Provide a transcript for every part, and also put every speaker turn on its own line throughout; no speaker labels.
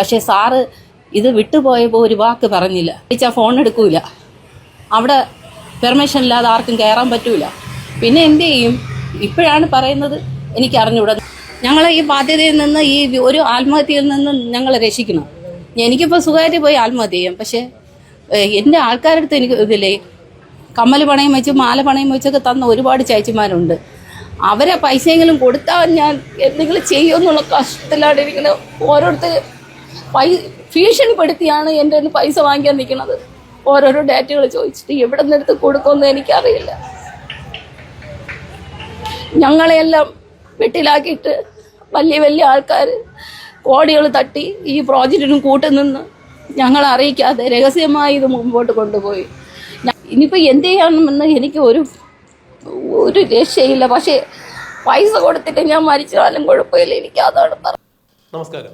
പക്ഷേ സാറ് ഇത് വിട്ടുപോയപ്പോൾ ഒരു വാക്ക് പറഞ്ഞില്ല. ടീച്ചർ ഫോൺ എടുക്കൂല. അവിടെ പെർമിഷൻ ഇല്ലാതെ ആർക്കും കയറാൻ പറ്റൂല. പിന്നെ എന്ത് ചെയ്യും? ഇപ്പോഴാണ് പറയുന്നത് എനിക്ക് അറിഞ്ഞൂടാ. ഞങ്ങളെ ഈ ബാധ്യതയിൽ നിന്ന് ഈ ഒരു ആത്മഹത്യയിൽ നിന്ന് ഞങ്ങളെ രക്ഷിക്കണം. എനിക്കിപ്പോൾ സുഖമായിട്ട് പോയി ആത്മഹത്യ ചെയ്യാം. പക്ഷേ എന്റെ ആൾക്കാരുടെ അടുത്ത് എനിക്ക് ഇതില്ലേ കമ്മൽ പണയം വെച്ച് മാല പണയം വെച്ചൊക്കെ തന്ന ഒരുപാട് ചേച്ചിമാരുണ്ട്. അവരെ പൈസയെങ്കിലും കൊടുത്താൽ ഞാൻ എന്തെങ്കിലും ചെയ്യുമെന്നുള്ള കഷ്ടത്തിലാണ് ഇരിക്കുന്നത്. ഓരോരുത്തർ പൈ ഭീഷണിപ്പെടുത്തിയാണ് എന്റെ കയ്യിൽ പൈസ വാങ്ങിക്കാൻ നിൽക്കുന്നത്. ഓരോരോ ഡാറ്റകൾ ചോദിച്ചിട്ട് എവിടെ നിന്നെടുത്ത് കൊടുക്കുമെന്ന് എനിക്കറിയില്ല. ഞങ്ങളെയെല്ലാം വെട്ടിലാക്കിയിട്ട് വലിയ വലിയ ആൾക്കാർ കോടികൾ തട്ടി ഈ പ്രോജക്റ്റിനും കൂട്ടുനിന്ന് ഞങ്ങളെ അറിയിക്കാതെ രഹസ്യമായി ഇത് മുമ്പോട്ട് കൊണ്ടുപോയി. ഇനിയിപ്പോൾ എന്ത് ചെയ്യണമെന്ന് എനിക്ക് ഒരു ഒരു രക്ഷയില്ല. പക്ഷേ പൈസ കൊടുത്തിട്ട് ഞാൻ മരിച്ചാലും കുഴപ്പമില്ല. എനിക്ക് അതാണ്
നമസ്കാരം.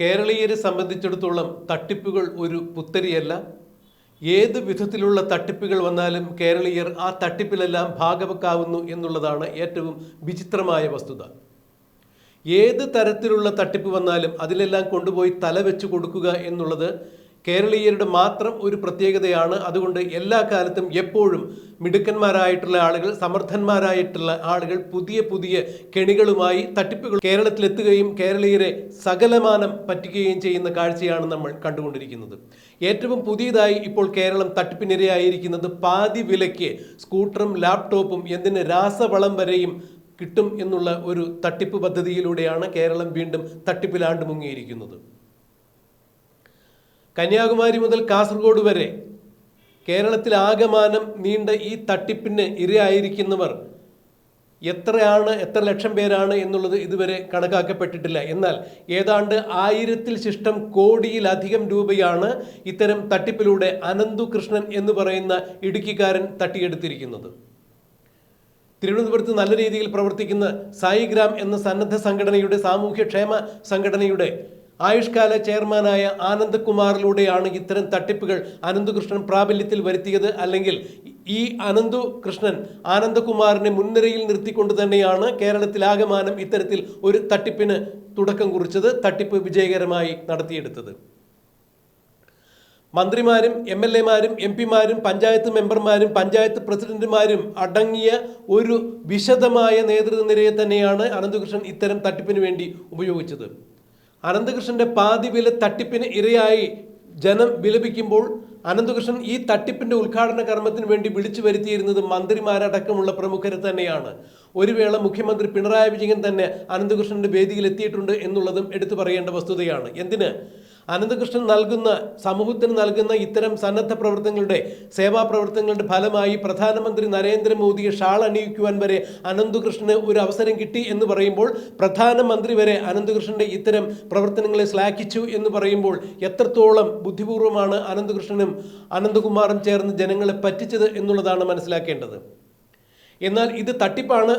കേരളീയരെ സംബന്ധിച്ചിടത്തോളം തട്ടിപ്പുകൾ ഒരു പുത്തരിയല്ല. ഏത് വിധത്തിലുള്ള തട്ടിപ്പുകൾ വന്നാലും കേരളീയർ ആ തട്ടിപ്പിലെല്ലാം ഭാഗവക്കാവുന്നു എന്നുള്ളതാണ് ഏറ്റവും വിചിത്രമായ വസ്തുത. ഏത് തരത്തിലുള്ള തട്ടിപ്പ് വന്നാലും അതിലെല്ലാം കൊണ്ടുപോയി തല വെച്ച് കൊടുക്കുക എന്നുള്ളത് കേരളീയരുടെ മാത്രം ഒരു പ്രത്യേകതയാണ്. അതുകൊണ്ട് എല്ലാ കാലത്തും എപ്പോഴും മിടുക്കന്മാരായിട്ടുള്ള ആളുകൾ സമർത്ഥന്മാരായിട്ടുള്ള ആളുകൾ പുതിയ പുതിയ കെണികളുമായി തട്ടിപ്പുകൾ കേരളത്തിലെത്തുകയും കേരളീയരെ സകലമാനം പറ്റിക്കുകയും ചെയ്യുന്ന കാഴ്ചയാണ് നമ്മൾ കണ്ടുകൊണ്ടിരിക്കുന്നത്. ഏറ്റവും പുതിയതായി ഇപ്പോൾ കേരളം തട്ടിപ്പിനിരയായിരിക്കുന്നത് പാതി വിലയ്ക്ക് സ്കൂട്ടറും ലാപ്ടോപ്പും എന്തിന് രാസവളം വരെയും കിട്ടും എന്നുള്ള ഒരു തട്ടിപ്പ് പദ്ധതിയിലൂടെയാണ് കേരളം വീണ്ടും തട്ടിപ്പിലാണ്ട് മുങ്ങിയിരിക്കുന്നത്. കന്യാകുമാരി മുതൽ കാസർഗോഡ് വരെ കേരളത്തിൽ ആകമാനം നീണ്ട ഈ തട്ടിപ്പിന് ഇരയായിരിക്കുന്നവർ എത്രയാണ് എത്ര ലക്ഷം പേരാണ് എന്നുള്ളത് ഇതുവരെ കണക്കാക്കപ്പെട്ടിട്ടില്ല. എന്നാൽ ഏതാണ്ട് ആയിരത്തിൽ ശിഷ്ടം കോടിയിലധികം രൂപയാണ് ഇത്തരം തട്ടിപ്പിലൂടെ അനന്തു കൃഷ്ണൻ എന്ന് പറയുന്ന ഇടുക്കിക്കാരൻ തട്ടിയെടുത്തിരിക്കുന്നത്. തിരുവനന്തപുരത്ത് നല്ല രീതിയിൽ പ്രവർത്തിക്കുന്ന സായിഗ്രാം എന്ന സന്നദ്ധ സംഘടനയുടെ സാമൂഹ്യക്ഷേമ സംഘടനയുടെ ആയുഷ്കാല ചെയർമാനായ ആനന്ദ് കുമാറിലൂടെയാണ് ഇത്തരം തട്ടിപ്പുകൾ അനന്തകൃഷ്ണൻ പ്രാബല്യത്തിൽ വരുത്തിയത്. അല്ലെങ്കിൽ ഈ അനന്തു കൃഷ്ണൻ ആനന്ദകുമാറിനെ മുൻനിരയിൽ നിർത്തിക്കൊണ്ട് തന്നെയാണ് കേരളത്തിലാകമാനം ഇത്തരത്തിൽ ഒരു തട്ടിപ്പിന് തുടക്കം കുറിച്ചത് തട്ടിപ്പ് വിജയകരമായി നടത്തിയെടുത്തത്. മന്ത്രിമാരും എം എൽ എമാരും എം പിമാരും പഞ്ചായത്ത് മെമ്പർമാരും പഞ്ചായത്ത് പ്രസിഡന്റുമാരും അടങ്ങിയ ഒരു വിശദമായ നേതൃനിരയെ തന്നെയാണ് അനന്തകൃഷ്ണൻ ഇത്തരം തട്ടിപ്പിന് വേണ്ടി ഉപയോഗിച്ചത്. അനന്തകൃഷ്ണന്റെ പാതി വില തട്ടിപ്പിന് ഇരയായി ജനം വിലപിക്കുമ്പോൾ അനന്തകൃഷ്ണൻ ഈ തട്ടിപ്പിന്റെ ഉദ്ഘാടന കർമ്മത്തിന് വേണ്ടി വിളിച്ചു വരുത്തിയിരുന്നത് മന്ത്രിമാരടക്കമുള്ള പ്രമുഖരെ തന്നെയാണ്. ഒരു വേള മുഖ്യമന്ത്രി പിണറായി വിജയൻ തന്നെ അനന്തകൃഷ്ണന്റെ വേദിയിൽ എത്തിയിട്ടുണ്ട് എന്നുള്ളതും എടുത്തു പറയേണ്ട വസ്തുതയാണ്. എന്തിന്? അനന്തകൃഷ്ണൻ നൽകുന്ന സമൂഹത്തിന് നൽകുന്ന ഇത്തരം സന്നദ്ധ പ്രവർത്തനങ്ങളുടെ സേവാ പ്രവർത്തനങ്ങളുടെ ഫലമായി പ്രധാനമന്ത്രി നരേന്ദ്രമോദിയെ ഷാൾ അണിയിക്കുവാൻ വരെ അനന്തകൃഷ്ണന് ഒരു അവസരം കിട്ടി എന്ന് പറയുമ്പോൾ പ്രധാനമന്ത്രി വരെ അനന്തകൃഷ്ണന്റെ ഇത്തരം പ്രവർത്തനങ്ങളെ ശ്ലാഘിച്ചു എന്ന് പറയുമ്പോൾ എത്രത്തോളം ബുദ്ധിപൂർവമാണ് അനന്തകൃഷ്ണനും അനന്തകുമാറും ചേർന്ന് ജനങ്ങളെ പറ്റിച്ചത് എന്നുള്ളതാണ് മനസ്സിലാക്കേണ്ടത്. എന്നാൽ ഇത് തട്ടിപ്പാണ്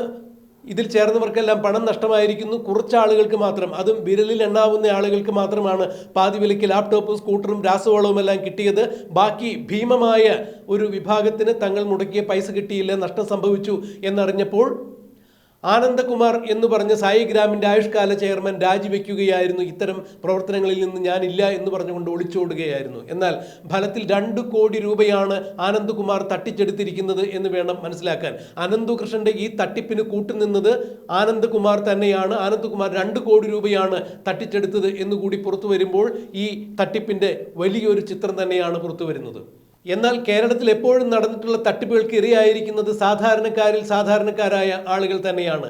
ഇതിൽ ചേർന്നവർക്കെല്ലാം പണം നഷ്ടമായിരിക്കുന്നു. കുറച്ച് ആളുകൾക്ക് മാത്രം. അതും വിരലിൽ എണ്ണാവുന്ന ആളുകൾക്ക് മാത്രമാണ് പാതി വിലയ്ക്ക് ലാപ്ടോപ്പും സ്കൂട്ടറും രാസവളവും എല്ലാം കിട്ടിയത്. ബാക്കി ഭീമമായ ഒരു വിഭാഗത്തിന് തങ്ങൾ മുടക്കിയ പൈസ കിട്ടിയില്ല നഷ്ടം സംഭവിച്ചു എന്നറിഞ്ഞപ്പോൾ ആനന്ദകുമാർ എന്ന് പറഞ്ഞ സായിഗ്രാമിന്റെ ആയുഷ്കാല ചെയർമാൻ രാജിവെക്കുകയായിരുന്നു. ഇത്തരം പ്രവർത്തനങ്ങളിൽ നിന്ന് ഞാനില്ല എന്ന് പറഞ്ഞുകൊണ്ട് ഒളിച്ചോടുകയായിരുന്നു. എന്നാൽ ഫലത്തിൽ രണ്ട് കോടി രൂപയാണ് ആനന്ദകുമാർ തട്ടിച്ചെടുത്തിരിക്കുന്നത് എന്ന് വേണം മനസ്സിലാക്കാൻ. അനന്തുകൃഷ്ണന്റെ ഈ തട്ടിപ്പിന് കൂട്ടുനിന്നത് ആനന്ദകുമാർ തന്നെയാണ്. ആനന്ദകുമാർ രണ്ട് കോടി രൂപയാണ് തട്ടിച്ചെടുത്തത് എന്നുകൂടി പുറത്തു വരുമ്പോൾ ഈ തട്ടിപ്പിന്റെ വലിയൊരു ചിത്രം തന്നെയാണ് പുറത്തു വരുന്നത്. എന്നാൽ കേരളത്തിൽ എപ്പോഴും നടന്നിട്ടുള്ള തട്ടിപ്പുകൾക്ക് ഇരയായിരിക്കുന്നത് സാധാരണക്കാരിൽ സാധാരണക്കാരായ ആളുകൾ തന്നെയാണ്.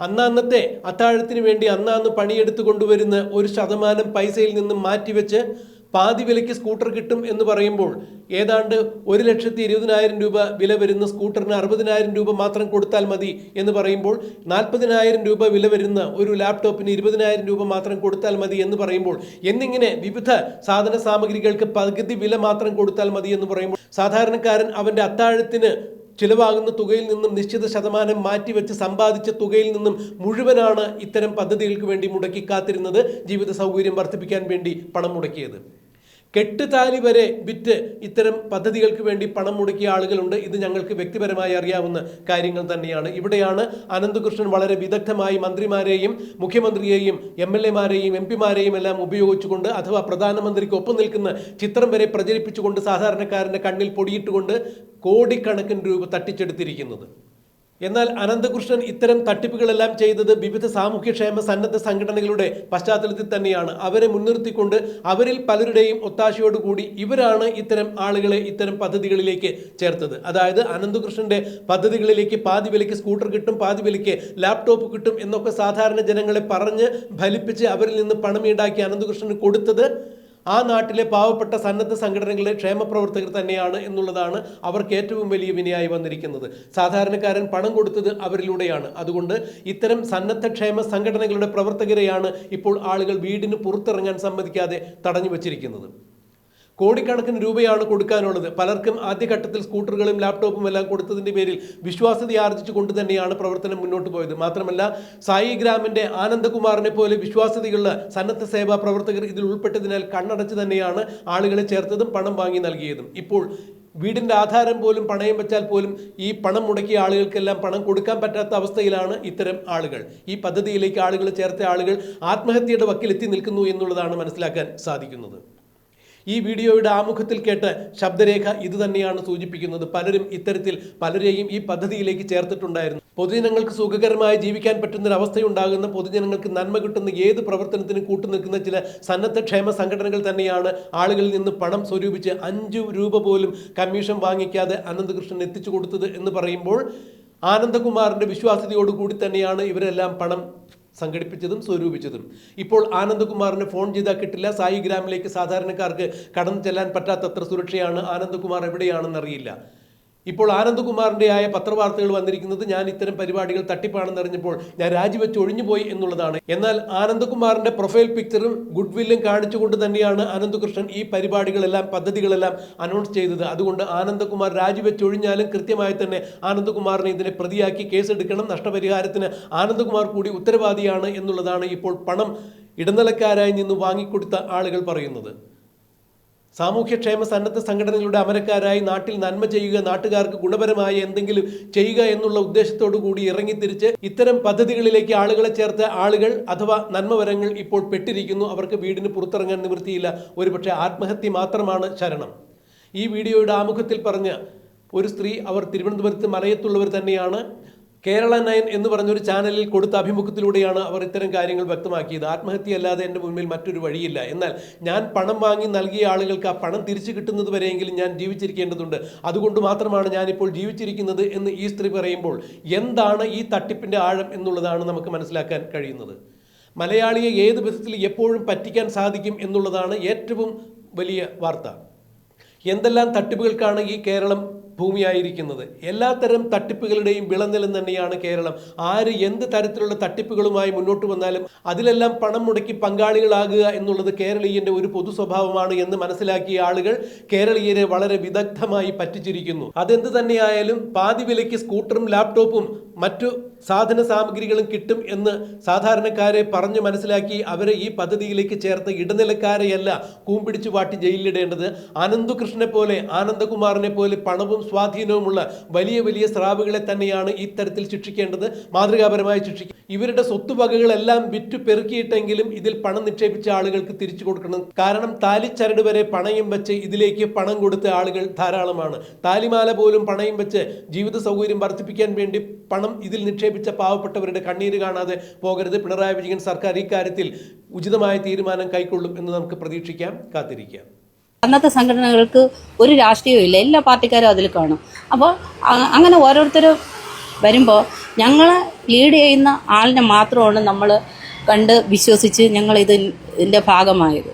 അന്നന്നത്തെ അത്താഴത്തിന് വേണ്ടി അന്നാന്ന് പണിയെടുത്തു കൊണ്ടുവരുന്ന ഒരു ശതമാനം പൈസയിൽ നിന്നും മാറ്റിവെച്ച് പാതി വിലയ്ക്ക് സ്കൂട്ടർ കിട്ടും എന്ന് പറയുമ്പോൾ ഏതാണ്ട് ഒരു ലക്ഷത്തി ഇരുപതിനായിരം രൂപ വില വരുന്ന സ്കൂട്ടറിന് അറുപതിനായിരം രൂപ മാത്രം കൊടുത്താൽ മതി എന്ന് പറയുമ്പോൾ നാൽപ്പതിനായിരം രൂപ വില വരുന്ന ഒരു ലാപ്ടോപ്പിന് ഇരുപതിനായിരം രൂപ മാത്രം കൊടുത്താൽ മതി എന്ന് പറയുമ്പോൾ എന്നിങ്ങനെ വിവിധ സാധന സാമഗ്രികൾക്ക് പകുതി വില മാത്രം കൊടുത്താൽ മതി എന്ന് പറയുമ്പോൾ സാധാരണക്കാരൻ അവന്റെ അത്താഴത്തിന് ചിലവാകുന്ന തുകയിൽ നിന്നും നിശ്ചിത ശതമാനം മാറ്റിവെച്ച് സമ്പാദിച്ച തുകയിൽ നിന്നും മുഴുവനാണ് ഇത്തരം പദ്ധതികൾക്ക് വേണ്ടി മുടക്കി കാത്തിരുന്നത് ജീവിത സൗകര്യം വർദ്ധിപ്പിക്കാൻ വേണ്ടി പണം മുടക്കിയത്. കെട്ടുതാലി വരെ വിറ്റ് ഇത്തരം പദ്ധതികൾക്ക് വേണ്ടി പണം മുടക്കിയ ആളുകളുണ്ട്. ഇത് ഞങ്ങൾക്ക് വ്യക്തിപരമായി അറിയാവുന്ന കാര്യങ്ങൾ തന്നെയാണ്. ഇവിടെയാണ് അനന്തകൃഷ്ണൻ വളരെ വിദഗ്ധമായി മന്ത്രിമാരെയും മുഖ്യമന്ത്രിയെയും എം എൽ എമാരെയും എം പിമാരെയും എല്ലാം ഉപയോഗിച്ചുകൊണ്ട് അഥവാ പ്രധാനമന്ത്രിക്ക് ഒപ്പം നിൽക്കുന്ന ചിത്രം വരെ പ്രചരിപ്പിച്ചുകൊണ്ട് സാധാരണക്കാരന്റെ കണ്ണിൽ പൊടിയിട്ടുകൊണ്ട് കോടിക്കണക്കിന് രൂപ തട്ടിച്ചെടുത്തിരിക്കുന്നത്. എന്നാൽ അനന്തകൃഷ്ണൻ ഇത്തരം തട്ടിപ്പുകളെല്ലാം ചെയ്തത് വിവിധ സാമൂഹ്യക്ഷേമ സന്നദ്ധ സംഘടനകളുടെ പശ്ചാത്തലത്തിൽ തന്നെയാണ്. അവരെ മുൻനിർത്തിക്കൊണ്ട് അവരിൽ പലരുടെയും ഒത്താശയോടുകൂടി ഇവരാണ് ഇത്തരം ആളുകളെ ഇത്തരം പദ്ധതികളിലേക്ക് ചേർത്തത്. അതായത് അനന്തകൃഷ്ണന്റെ പദ്ധതികളിലേക്ക് പാതി വിലയ്ക്ക് സ്കൂട്ടർ കിട്ടും പാതി വിലയ്ക്ക് ലാപ്ടോപ്പ് കിട്ടും എന്നൊക്കെ സാധാരണ ജനങ്ങളെ പറഞ്ഞ് ഫലിപ്പിച്ച് അവരിൽ നിന്ന് പണം ഈടാക്കി അനന്തകൃഷ്ണന് കൊടുത്തത് ആ നാട്ടിലെ പാവപ്പെട്ട സന്നദ്ധ സംഘടനകളിലെ ക്ഷേമപ്രവർത്തകർ തന്നെയാണ് എന്നുള്ളതാണ് അവർക്ക് ഏറ്റവും വലിയ വിനയായി വന്നിരിക്കുന്നത്. സാധാരണക്കാരൻ പണം കൊടുത്തത് അവരിലൂടെയാണ്. അതുകൊണ്ട് ഇത്തരം സന്നദ്ധ ക്ഷേമ സംഘടനകളുടെ പ്രവർത്തകരെയാണ് ഇപ്പോൾ ആളുകൾ വീടിന് പുറത്തിറങ്ങാൻ സമ്മതിക്കാതെ തടഞ്ഞു വച്ചിരിക്കുന്നത്. കോടിക്കണക്കിന് രൂപയാണ് കൊടുക്കാനുള്ളത്. പലർക്കും ആദ്യഘട്ടത്തിൽ സ്കൂട്ടറുകളും ലാപ്ടോപ്പും എല്ലാം കൊടുത്തതിന്റെ പേരിൽ വിശ്വാസ്യത ആർജിച്ചു കൊണ്ട് തന്നെയാണ് പ്രവർത്തനം മുന്നോട്ട് പോയത്. മാത്രമല്ല സായി ഗ്രാമിന്റെ ആനന്ദകുമാറിനെ പോലെ വിശ്വാസ്യതയുള്ള സന്നദ്ധ സേവാ പ്രവർത്തകർ ഇതിൽ ഉൾപ്പെട്ടതിനാൽ കണ്ണടച്ച് തന്നെയാണ് ആളുകളെ ചേർത്തതും പണം വാങ്ങി നൽകിയതും. ഇപ്പോൾ വീടിന്റെ ആധാരം പോലും പണയം വെച്ചാൽ പോലും ഈ പണം മുടക്കിയ ആളുകൾക്കെല്ലാം പണം കൊടുക്കാൻ പറ്റാത്ത അവസ്ഥയിലാണ് ഇത്തരം ആളുകൾ. ഈ പദ്ധതിയിലേക്ക് ആളുകൾ ചേർത്ത ആളുകൾ ആത്മഹത്യയുടെ വക്കിലെത്തി നിൽക്കുന്നു എന്നുള്ളതാണ് മനസ്സിലാക്കാൻ സാധിക്കുന്നത്. ഈ വീഡിയോയുടെ ആമുഖത്തിൽ കേട്ട് ശബ്ദരേഖ ഇത് തന്നെയാണ് സൂചിപ്പിക്കുന്നത്. പലരും ഇത്തരത്തിൽ പലരെയും ഈ പദ്ധതിയിലേക്ക് ചേർത്തിട്ടുണ്ടായിരുന്നു. പൊതുജനങ്ങൾക്ക് സുഖകരമായി ജീവിക്കാൻ പറ്റുന്ന ഒരു അവസ്ഥയുണ്ടാകുന്ന പൊതുജനങ്ങൾക്ക് നന്മ കിട്ടുന്ന ഏത് പ്രവർത്തനത്തിനും കൂട്ടുനിൽക്കുന്ന ചില സന്നദ്ധ ക്ഷേമ സംഘടനകൾ തന്നെയാണ് ആളുകളിൽ നിന്ന് പണം സ്വരൂപിച്ച് അഞ്ചു രൂപ പോലും കമ്മീഷൻ വാങ്ങിക്കാതെ അനന്തകൃഷ്ണൻ എത്തിച്ചു കൊടുത്തത് എന്ന് പറയുമ്പോൾ ആനന്ദകുമാറിന്റെ വിശ്വാസ്യതയോടുകൂടി തന്നെയാണ് ഇവരെല്ലാം പണം സംഘടിപ്പിച്ചതും സ്വരൂപിച്ചതും. ഇപ്പോൾ ആനന്ദകുമാറിന് ഫോൺ ചെയ്താൽ കിട്ടില്ല. സായി ഗ്രാമിലേക്ക് സാധാരണക്കാർക്ക് കടന്നു ചെല്ലാൻ പറ്റാത്തത്ര സുരക്ഷയാണ് ആനന്ദകുമാർ എവിടെയാണെന്ന് അറിയില്ല ഇപ്പോൾ ആനന്ദകുമാറിന്റെ ആയ പത്രവാർത്തകൾ വന്നിരിക്കുന്നത് ഞാൻ ഇത്തരം പരിപാടികൾ തട്ടിപ്പാണെന്ന് അറിഞ്ഞപ്പോൾ ഞാൻ രാജിവെച്ച് ഒഴിഞ്ഞുപോയി എന്നുള്ളതാണ്. എന്നാൽ ആനന്ദകുമാറിന്റെ പ്രൊഫൈൽ പിക്ചറും ഗുഡ് വില്ലും കാണിച്ചുകൊണ്ട് തന്നെയാണ് ആനന്ദകൃഷ്ണൻ ഈ പരിപാടികളെല്ലാം പദ്ധതികളെല്ലാം അനൗൺസ് ചെയ്തത്. അതുകൊണ്ട് ആനന്ദകുമാർ രാജിവെച്ച് ഒഴിഞ്ഞാലും കൃത്യമായി തന്നെ ആനന്ദകുമാറിനെ ഇതിനെ പ്രതിയാക്കി കേസെടുക്കണം. നഷ്ടപരിഹാരത്തിന് ആനന്ദകുമാർ കൂടി ഉത്തരവാദിയാണ് എന്നുള്ളതാണ് ഇപ്പോൾ പണം ഇടനിലക്കാരായി നിന്ന് വാങ്ങിക്കൊടുത്ത ആളുകൾ പറയുന്നത്. സാമൂഹ്യക്ഷേമ സന്നദ്ധ സംഘടനകളുടെ അമരക്കാരായി നാട്ടിൽ നന്മ ചെയ്യുക നാട്ടുകാർക്ക് ഗുണപരമായ എന്തെങ്കിലും ചെയ്യുക എന്നുള്ള ഉദ്ദേശത്തോടു കൂടി ഇറങ്ങിത്തിരിച്ച് ഇത്തരം പദ്ധതികളിലേക്ക് ആളുകളെ ചേർത്ത ആളുകൾ അഥവാ നന്മവരങ്ങൾ ഇപ്പോൾ പെട്ടിരിക്കുന്നു. അവർക്ക് വീടിന് പുറത്തിറങ്ങാൻ നിവൃത്തിയില്ല. ഒരുപക്ഷെ ആത്മഹത്യ മാത്രമാണ് ശരണം. ഈ വീഡിയോയുടെ ആമുഖത്തിൽ പറഞ്ഞ ഒരു സ്ത്രീ അവർ തിരുവനന്തപുരത്ത് മലയത്തുള്ളവർ തന്നെയാണ്. കേരള നയൻ എന്ന് പറഞ്ഞൊരു ചാനലിൽ കൊടുത്ത അഭിമുഖത്തിലൂടെയാണ് അവർ ഇത്തരം കാര്യങ്ങൾ വ്യക്തമാക്കിയത്. ആത്മഹത്യയല്ലാതെ എന്റെ മുന്നിൽ മറ്റൊരു വഴിയില്ല. എന്നാൽ ഞാൻ പണം വാങ്ങി നൽകിയ ആളുകൾക്ക് ആ പണം തിരിച്ചു കിട്ടുന്നത് വരെയെങ്കിലും ഞാൻ ജീവിച്ചിരിക്കേണ്ടതുണ്ട്. അതുകൊണ്ട് മാത്രമാണ് ഞാനിപ്പോൾ ജീവിച്ചിരിക്കുന്നത് എന്ന് ഈ സ്ത്രീ പറയുമ്പോൾ എന്താണ് ഈ തട്ടിപ്പിന്റെ ആഴം എന്നുള്ളതാണ് നമുക്ക് മനസ്സിലാക്കാൻ കഴിയുന്നത്. മലയാളിയെ ഏത് വിധത്തിൽ എപ്പോഴും പറ്റിക്കാൻ സാധിക്കും എന്നുള്ളതാണ് ഏറ്റവും വലിയ വാർത്ത. എന്തെല്ലാം തട്ടിപ്പുകൾക്കാണ് ഈ കേരളം ഭൂമിയായിരിക്കുന്നത്. എല്ലാത്തരം തട്ടിപ്പുകളുടെയും വിളനിലം തന്നെയാണ് കേരളം. ആര് എന്ത് തരത്തിലുള്ള തട്ടിപ്പുകളുമായി മുന്നോട്ട് വന്നാലും അതിലെല്ലാം പണം മുടക്കി പങ്കാളികളാകുക എന്നുള്ളത് കേരളീയന്റെ ഒരു പൊതു സ്വഭാവമാണ് എന്ന് മനസ്സിലാക്കിയ ആളുകൾ കേരളീയരെ വളരെ വിദഗ്ധമായി പറ്റിച്ചിരിക്കുന്നു. അതെന്ത് തന്നെയായാലും പാതി വിലയ്ക്ക് സ്കൂട്ടറും ലാപ്ടോപ്പും മറ്റു സാധന സാമഗ്രികളും കിട്ടും എന്ന് സാധാരണക്കാരെ പറഞ്ഞു മനസ്സിലാക്കി അവരെ ഈ പദ്ധതിയിലേക്ക് ചേർത്ത് ഇടനിലക്കാരെയല്ല കൂമ്പിടിച്ചു വാട്ടി ജയിലിലിടേണ്ടത്. അനന്തകൃഷ്ണനെ പോലെ ആനന്ദകുമാറിനെ പോലെ പണവും സ്വാധീനവുമുള്ള വലിയ വലിയ സ്രാവുകളെ തന്നെയാണ് ഇത്തരത്തിൽ ശിക്ഷിക്കേണ്ടത്. മാതൃകാപരമായി ശിക്ഷിക്കുക ഇവരുടെ സ്വത്തുവകകളെല്ലാം വിറ്റു പെറുക്കിയിട്ടെങ്കിലും ഇതിൽ പണം നിക്ഷേപിച്ച ആളുകൾക്ക് തിരിച്ചു കൊടുക്കണം. കാരണം താലിച്ചരട് വരെ പണയം വെച്ച് ഇതിലേക്ക് പണം കൊടുത്ത ആളുകൾ ധാരാളമാണ്. താലിമാല പോലും പണയം വെച്ച് ജീവിത സൗകര്യം വർദ്ധിപ്പിക്കാൻ വേണ്ടി പണം ഇതിൽ നിക്ഷേപിച്ച പാവപ്പെട്ടവരുടെ കണ്ണീര് കാണാതെ പോകരുത്. പിണറായി വിജയൻ സർക്കാർ ഇക്കാര്യത്തിൽ ഉചിതമായ തീരുമാനം കൈക്കൊള്ളും എന്ന് നമുക്ക് പ്രതീക്ഷിക്കാം. കാത്തിരിക്കാം.
അന്നത്തെ സംഘടനകൾക്ക് ഒരു രാഷ്ട്രീയവും ഇല്ല. എല്ലാ പാർട്ടിക്കാരും അതിൽ കാണും. അപ്പോൾ അങ്ങനെ ഓരോരുത്തർ വരുമ്പോൾ ഞങ്ങൾ ലീഡ് ചെയ്യുന്ന ആളിനെ മാത്രമാണ് നമ്മൾ കണ്ട് വിശ്വസിച്ച് ഞങ്ങൾ ഇത് ഇതിന്റെ ഭാഗമായത്.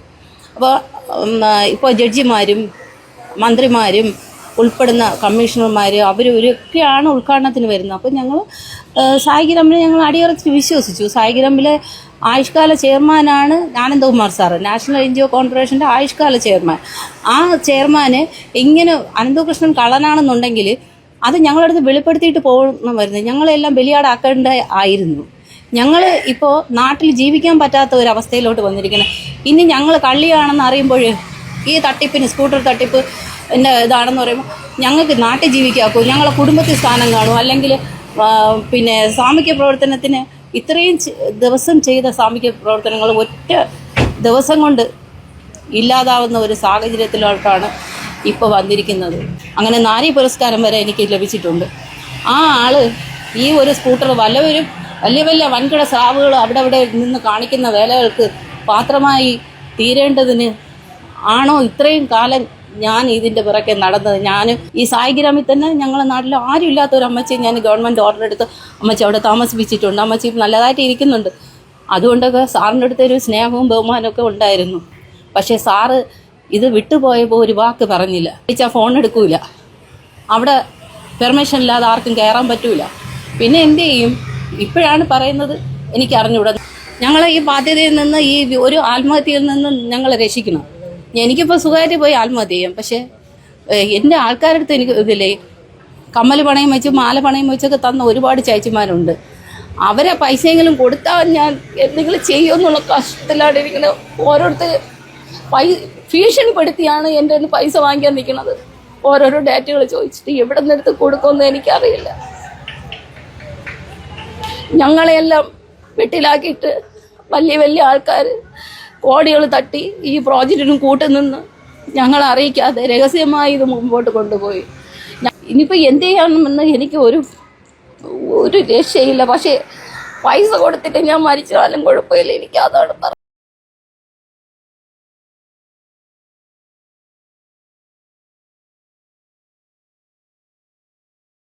അപ്പോൾ ഇപ്പോൾ ജഡ്ജിമാരും മന്ത്രിമാരും ഉൾപ്പെടുന്ന കമ്മീഷണർമാർ അവർ ഇവരൊക്കെയാണ് ഉദ്ഘാടനത്തിന് വരുന്നത്. അപ്പോൾ ഞങ്ങൾ സായിഗ്രാമിനെ ഞങ്ങൾ അടിയറച്ച് വിശ്വസിച്ചു. സായിഗ്രാമിലെ ആയുഷ്കാല ചെയർമാനാണ് Anandakumar sir national N G O കോർപ്പറേഷന്റെ ആയുഷ്കാല ചെയർമാൻ. ആ ചെയർമാന് ഇങ്ങനെ അനന്തകൃഷ്ണൻ കള്ളനാണെന്നുണ്ടെങ്കിൽ അത് ഞങ്ങളടുത്ത് വെളിപ്പെടുത്തിയിട്ട് പോകണം വരുന്നത്. ഞങ്ങളെല്ലാം ബലിയാടാക്കേണ്ട ആയിരുന്നു. ഞങ്ങൾ ഇപ്പോൾ നാട്ടിൽ ജീവിക്കാൻ പറ്റാത്ത ഒരു അവസ്ഥയിലോട്ട് വന്നിരിക്കണം. ഇനി ഞങ്ങൾ കള്ളിയാണെന്ന് അറിയുമ്പോൾ ഈ തട്ടിപ്പിന് സ്കൂട്ടർ തട്ടിപ്പ് എന്റെ ഇതാണെന്ന് പറയുമ്പോൾ ഞങ്ങൾക്ക് നാട്ടിൽ ജീവിക്കാക്കൂ ഞങ്ങളെ കുടുംബത്തിൽ സ്ഥാനം കാണും അല്ലെങ്കിൽ പിന്നെ സാമൂഹ്യ പ്രവർത്തനത്തിന് ഇത്രയും ദിവസം ചെയ്ത സാമൂഹ്യ പ്രവർത്തനങ്ങൾ ഒറ്റ ദിവസം കൊണ്ട് ഇല്ലാതാവുന്ന ഒരു സാഹചര്യത്തിലോട്ടാണ് ഇപ്പോൾ വന്നിരിക്കുന്നത്. അങ്ങനെ നാരി പുരസ്കാരം വരെ എനിക്ക് ലഭിച്ചിട്ടുണ്ട്. ആ ആൾ ഈ ഒരു സ്കൂട്ടർ വല്ലവരും വലിയ വലിയ വൻകിട സ്രാവുകൾ അവിടെ അവിടെ നിന്ന് കാണിക്കുന്ന വേലകൾക്ക് പാത്രമായി തീരേണ്ടതിന് ആണോ ഇത്രയും കാലം ഞാൻ ഇതിന്റെ പിറകെ നടന്നത്? ഞാൻ ഈ സായിഗ്രാമിൽ തന്നെ ഞങ്ങളെ നാട്ടിൽ ആരും ഇല്ലാത്ത ഒരു അമ്മച്ചി ഞാൻ ഗവൺമെന്റ് ഓർഡർ എടുത്ത് അമ്മച്ചി അവിടെ താമസിപ്പിച്ചിട്ടുണ്ട്. അമ്മച്ചി നല്ലതായിട്ട് ഇരിക്കുന്നുണ്ട്. അതുകൊണ്ടൊക്കെ സാറിന്റെ അടുത്ത് ഒരു സ്നേഹവും ബഹുമാനമൊക്കെ ഉണ്ടായിരുന്നു. പക്ഷേ സാറ് ഇത് വിട്ടുപോയപ്പോൾ ഒരു വാക്ക് പറഞ്ഞില്ല. വിളിച്ചാൽ ഫോൺ എടുക്കൂല. അവിടെ പെർമിഷൻ ഇല്ലാതെ ആർക്കും കയറാൻ പറ്റൂല. പിന്നെ എന്ത് ചെയ്യും? ഇപ്പോഴാണ് പറയുന്നത് എനിക്ക് അറിഞ്ഞുകൂടാ ഞങ്ങളെ ഈ ബാധ്യതയിൽ നിന്ന് ഈ ഒരു ആത്മഹത്യയിൽ നിന്ന് ഞങ്ങളെ രക്ഷിക്കണം. എനിക്കിപ്പോൾ സുഖമായിട്ട് പോയി ആത്മഹത്യ ചെയ്യാം പക്ഷേ എന്റെ ആൾക്കാരുടെ അടുത്ത് എനിക്ക് ഇതില്ലേ കമ്മൽ പണയം വെച്ച് മാല പണയം വെച്ചൊക്കെ തന്ന ഒരുപാട് ചേച്ചിമാരുണ്ട്. അവരെ പൈസയെങ്കിലും കൊടുത്താൽ ഞാൻ എന്തെങ്കിലും ചെയ്യുമെന്നുള്ള കഷ്ടത്തിലാണ് ഇരിക്കുന്നത്. ഓരോരുത്തർ പൈ ഭീഷണിപ്പെടുത്തിയാണ് എന്റെ കയ്യിൽ പൈസ വാങ്ങിക്കാൻ നിൽക്കുന്നത്. ഓരോരോ ഡേറ്റുകൾ ചോദിച്ചിട്ട് എവിടെ നിന്നെടുത്ത് കൊടുക്കുമെന്ന് എനിക്കറിയില്ല. ഞങ്ങളെയെല്ലാം വെട്ടിലാക്കിയിട്ട് വലിയ വലിയ ആൾക്കാർ കോടികൾ തട്ടി ഈ പ്രോജക്റ്റിനും കൂട്ടുനിന്ന് ഞങ്ങൾ അറിയിക്കാതെ രഹസ്യമായി ഇത് മുമ്പോട്ട് കൊണ്ടുപോയി. ഇനിയിപ്പോൾ എന്ത് ചെയ്യണമെന്ന് എനിക്ക് ഒരു ഒരു രക്ഷയില്ല. പക്ഷേ പൈസ കൊടുത്തിട്ട് ഞാൻ മരിച്ചാലും കുഴപ്പമില്ല. എനിക്ക് അതാണ്